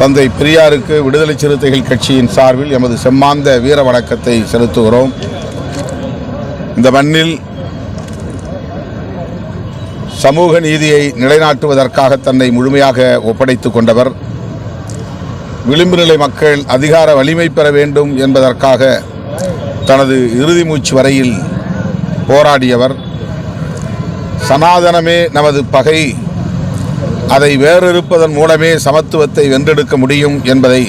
தந்தை பெரியாருக்கு விடுதலை சிறுத்தைகள் கட்சியின் சார்பில் எமது செம்மாந்த வீர வணக்கத்தை செலுத்துகிறோம். இந்த மண்ணில் சமூக நீதியை நிலைநாட்டுவதற்காக தன்னை முழுமையாக ஒப்படைத்துக் கொண்டவர். விளிம்பு நிலை மக்கள் அதிகார வலிமை பெற வேண்டும் என்பதற்காக தனது இறுதி மூச்சு வரையில் போராடியவர். சனாதனமே நமது பகை. அதை வேறிருப்பதன் மூலமே சமத்துவத்தை வென்றெடுக்க முடியும் என்பதை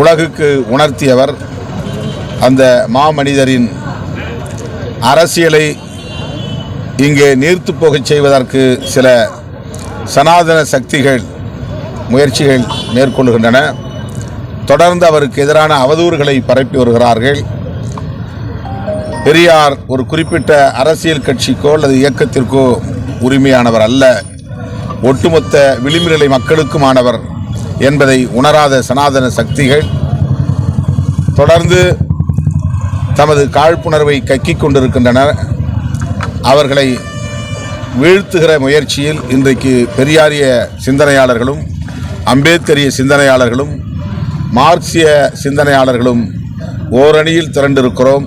உலகுக்கு உணர்த்தியவர் அந்த மாமனிதரின் அரசியலை இங்கே நீர்த்து போகச் செய்வதற்கு சில சனாதன சக்திகள் முயற்சிகள் மேற்கொள்கின்றன. தொடர்ந்து அவருக்கு எதிரான அவதூறுகளை பரப்பி வருகிறார்கள். பெரியார் ஒரு குறிப்பிட்ட அரசியல் கட்சிக்கோ அல்லது இயக்கத்திற்கோ உரிமையானவர் அல்ல. ஒட்டுமொத்த விளிம்பு மக்களுக்குமானவர் என்பதை உணராத சனாதன சக்திகள் தொடர்ந்து தமது காழ்ப்புணர்வை கக்கிக் கொண்டிருக்கின்றனர். அவர்களை வீழ்த்துகிற முயற்சியில் இன்றைக்கு பெரியாரிய சிந்தனையாளர்களும் அம்பேத்கரிய சிந்தனையாளர்களும் மார்க்சிய சிந்தனையாளர்களும் ஓரணியில் திரண்டிருக்கிறோம்.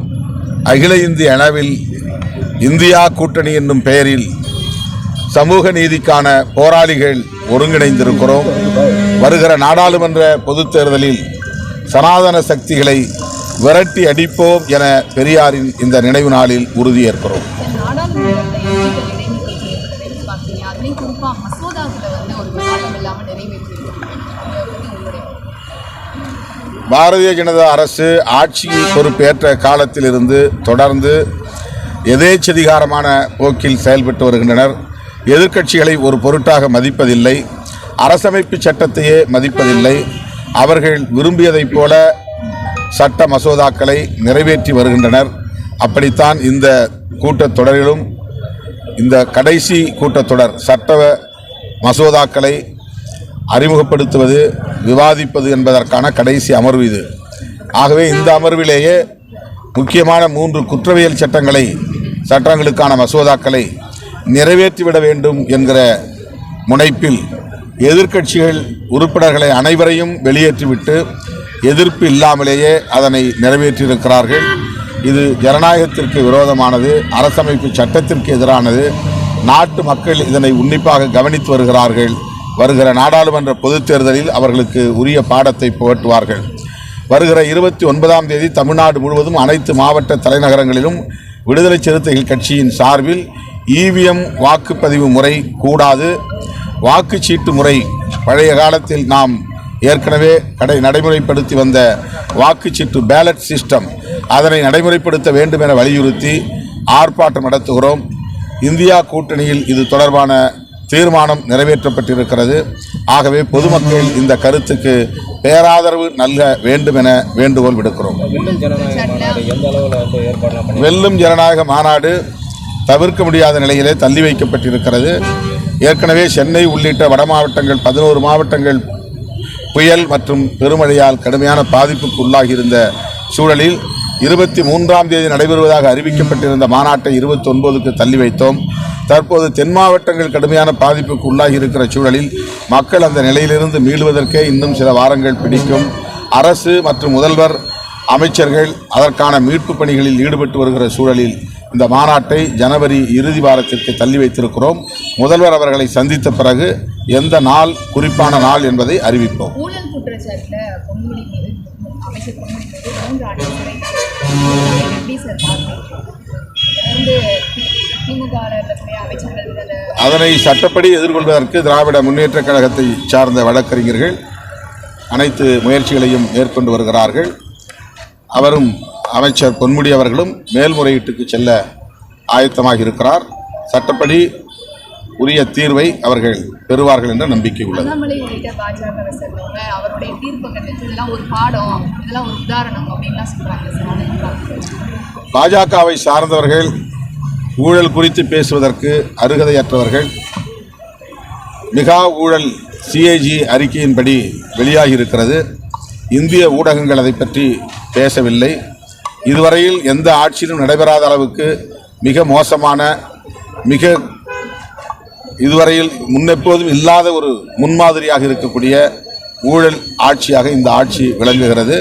அகில இந்திய அளவில் இந்தியா கூட்டணி என்னும் பெயரில் சமூக நீதிக்கான போராளிகள் ஒருங்கிணைந்திருக்கிறோம். வருகிற நாடாளுமன்ற பொதுத் தேர்தலில் சனாதன சக்திகளை விரட்டி அடிப்போம் என பெரியாரின் இந்த நினைவு நாளில் உறுதியேற்கிறோம். பாரதிய ஜனதா அரசு ஆட்சி பொறுப்பேற்ற காலத்திலிருந்து தொடர்ந்து எதேச்சதிகாரமான போக்கில் செயல்பட்டு வருகின்றனர். எதிர்க்கட்சிகளை ஒரு பொருட்டாக மதிப்பதில்லை அரசமைப்பு சட்டத்தையே மதிப்பதில்லை அவர்கள் விரும்பியதைப் போல சட்ட மசோதாக்களை நிறைவேற்றி வருகின்றனர். அப்படித்தான் இந்த கூட்டத்தொடரிலும் இந்த கடைசி கூட்டத்தொடர் சட்ட மசோதாக்களை அறிமுகப்படுத்துவது விவாதிப்பது என்பதற்கான கடைசி அமர்வு இது. ஆகவே இந்த அமர்விலேயே முக்கியமான மூன்று குற்றவியல் சட்டங்களை சட்டங்களுக்கான மசோதாக்களை நிறைவேற்றிவிட வேண்டும் என்கிற முனைப்பில் எதிர்க்கட்சிகள் உறுப்பினர்களை அனைவரையும் வெளியேற்றிவிட்டு எதிர்ப்பு இல்லாமலேயே அதனை நிறைவேற்றியிருக்கிறார்கள். இது ஜனநாயகத்திற்கு விரோதமானது அரசமைப்பு சட்டத்திற்கு எதிரானது. நாட்டு மக்கள் இதனை உன்னிப்பாக கவனித்து வருகிறார்கள். வருகிற நாடாளுமன்ற பொதுத் தேர்தலில் அவர்களுக்கு உரிய பாடத்தை புகட்டுவார்கள். வருகிற இருபத்தி ஒன்பதாம் தேதி தமிழ்நாடு முழுவதும் அனைத்து மாவட்ட தலைநகரங்களிலும் விடுதலை சிறுத்தைகள் கட்சியின் சார்பில் இவிஎம் வாக்குப்பதிவு முறை கூடாது. வாக்குச்சீட்டு முறை பழைய காலத்தில் நாம் ஏற்கனவே கடை நடைமுறைப்படுத்தி வந்த வாக்குச்சீட்டு பேலட் சிஸ்டம் அதனை நடைமுறைப்படுத்த வேண்டும் என வலியுறுத்தி ஆர்ப்பாட்டம் நடத்துகிறோம். இந்தியா கூட்டணியில் இது தொடர்பான தீர்மானம் நிறைவேற்றப்பட்டிருக்கிறது. ஆகவே பொதுமக்கள் இந்த கருத்துக்கு பேராதரவு நல்க வேண்டும் என வேண்டுகோள் விடுக்கிறோம். வெல்லும் ஜனநாயக மாநாடு தவிர்க்க முடியாத நிலையிலே தள்ளி வைக்கப்பட்டிருக்கிறது. ஏற்கனவே சென்னை உள்ளிட்ட வட மாவட்டங்கள் பதினோரு மாவட்டங்கள் புயல் மற்றும் பெருமழையால் கடுமையான பாதிப்புக்கு உள்ளாகியிருந்த சூழலில் இருபத்தி மூன்றாம் தேதி நடைபெறுவதாக அறிவிக்கப்பட்டிருந்த மாநாட்டை இருபத்தி ஒன்பதுக்கு தள்ளி வைத்தோம். தற்போது தென் மாவட்டங்கள் கடுமையான பாதிப்புக்கு உள்ளாகி இருக்கிற சூழலில் மக்கள் அந்த நிலையிலிருந்து மீளுவதற்கே இன்னும் சில வாரங்கள் பிடிக்கும். அரசு மற்றும் முதல்வர் அமைச்சர்கள் அதற்கான மீட்பு பணிகளில் ஈடுபட்டு வருகிற சூழலில் இந்த மாநாட்டை ஜனவரி இறுதி வாரத்திற்கு தள்ளி வைத்திருக்கிறோம். முதல்வர் அவர்களை சந்தித்த பிறகு எந்த நாள் குறிப்பான நாள் என்பதை அறிவிப்போம். அதனை சட்டப்படி எதிர்கொள்வதற்கு திராவிட முன்னேற்றக் கழகத்தை சார்ந்த வழக்கறிஞர்கள் அனைத்து முயற்சிகளையும் மேற்கொண்டு வருகிறார்கள். அவரும் அமைச்சர் பொன்முடி அவர்களும் மேல்முறையீட்டுக்கு செல்ல ஆயத்தமாக இருக்கிறார். சட்டப்படி உரிய தீர்வை அவர்கள் பெறுவார்கள் என்ற நம்பிக்கை உள்ளது? பாஜகவை சார்ந்தவர்கள் ஊழல் குறித்து பேசுவதற்கு அருகதையற்றவர்கள் மிகா ஊழல் சிஏஜி அறிக்கையின்படி வெளியாகி இருக்கிறது. இந்திய ஊடகங்கள் அதை பற்றி பேசவில்லை. இதுவரையில் எந்த ஆட்சியிலும் நடைபெறாத அளவுக்கு மிக மோசமான மிக இதுவரையில் முன்னெப்போதும் இல்லாத ஒரு முன்மாதிரியாக இருக்கக்கூடிய ஊழல் ஆட்சியாக இந்த ஆட்சி விளங்குகிறது.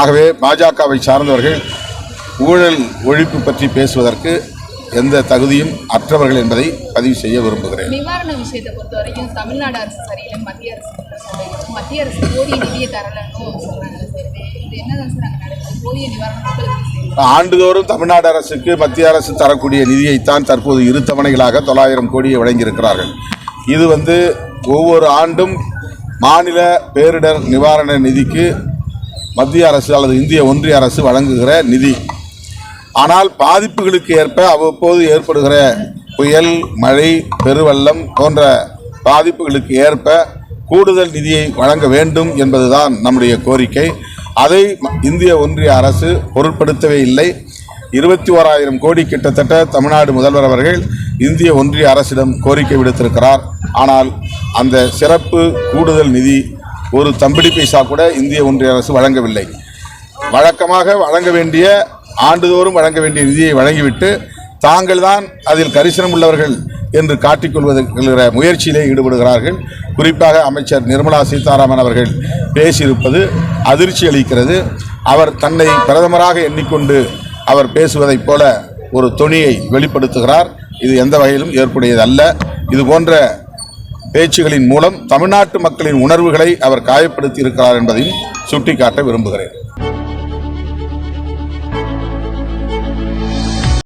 ஆகவே பாஜகவை சார்ந்தவர்கள் ஊழல் ஒழிப்பு பற்றி பேசுவதற்கு எந்த தகுதியும் அற்றவர்கள் என்பதை பதிவு செய்ய விரும்புகிறேன். நிவாரண விஷயத்தை பொறுத்த வரைக்கும் தமிழ்நாடு அரசு சரியில்லை மத்திய அரசு மத்திய அரசு போதிய நிதியை தரலன்னு ஆண்டுதோறும் தமிழ்நாடு அரசுக்கு மத்திய அரசு தரக்கூடிய நிதியைத்தான் தற்போது இரு தவணைகளாக தொள்ளாயிரம் கோடியை வழங்கியிருக்கிறார்கள். இது வந்து ஒவ்வொரு ஆண்டும் மாநில பேரிடர் நிவாரண நிதிக்கு மத்திய அரசு அல்லது இந்திய ஒன்றிய அரசு வழங்குகிற நிதி. ஆனால் பாதிப்புகளுக்கு ஏற்ப அவ்வப்போது ஏற்படுகிற புயல் மழை பெருவெள்ளம் போன்ற பாதிப்புகளுக்கு ஏற்ப கூடுதல் நிதியை வழங்க வேண்டும் என்பதுதான் நம்முடைய கோரிக்கை. அதை இந்திய ஒன்றிய அரசு பொருட்படுத்தவே இல்லை. இருபத்தி ஓராயிரம் கோடி கிட்டத்தட்ட தமிழ்நாடு முதல்வர் அவர்கள் இந்திய ஒன்றிய அரசிடம் கோரிக்கை விடுத்திருக்கிறார். ஆனால் அந்த சிறப்பு கூடுதல் நிதி ஒரு தம்பிடி பைசா கூட இந்திய ஒன்றிய அரசு வழங்கவில்லை. வழக்கமாக வழங்க வேண்டிய ஆண்டுதோறும் வழங்க வேண்டிய நிதியை வழங்கிவிட்டு தாங்கள் தான் அதில் கரிசனம் உள்ளவர்கள் என்று காட்டிக்கொள்வதற்கிற முயற்சியிலே ஈடுபடுகிறார்கள். குறிப்பாக அமைச்சர் நிர்மலா சீதாராமன் அவர்கள் பேசியிருப்பது அதிர்ச்சி அளிக்கிறது. அவர் தன்னை பிரதமராக எண்ணிக்கொண்டு அவர் பேசுவதைப் போல ஒரு தொனியை வெளிப்படுத்துகிறார். இது எந்த வகையிலும் ஏற்புடையதல்ல. இது போன்ற பேச்சுகளின் மூலம் தமிழ்நாட்டு மக்களின் உணர்வுகளை அவர் காயப்படுத்தி இருக்கிறார் என்பதையும் சுட்டிக்காட்ட விரும்புகிறேன்.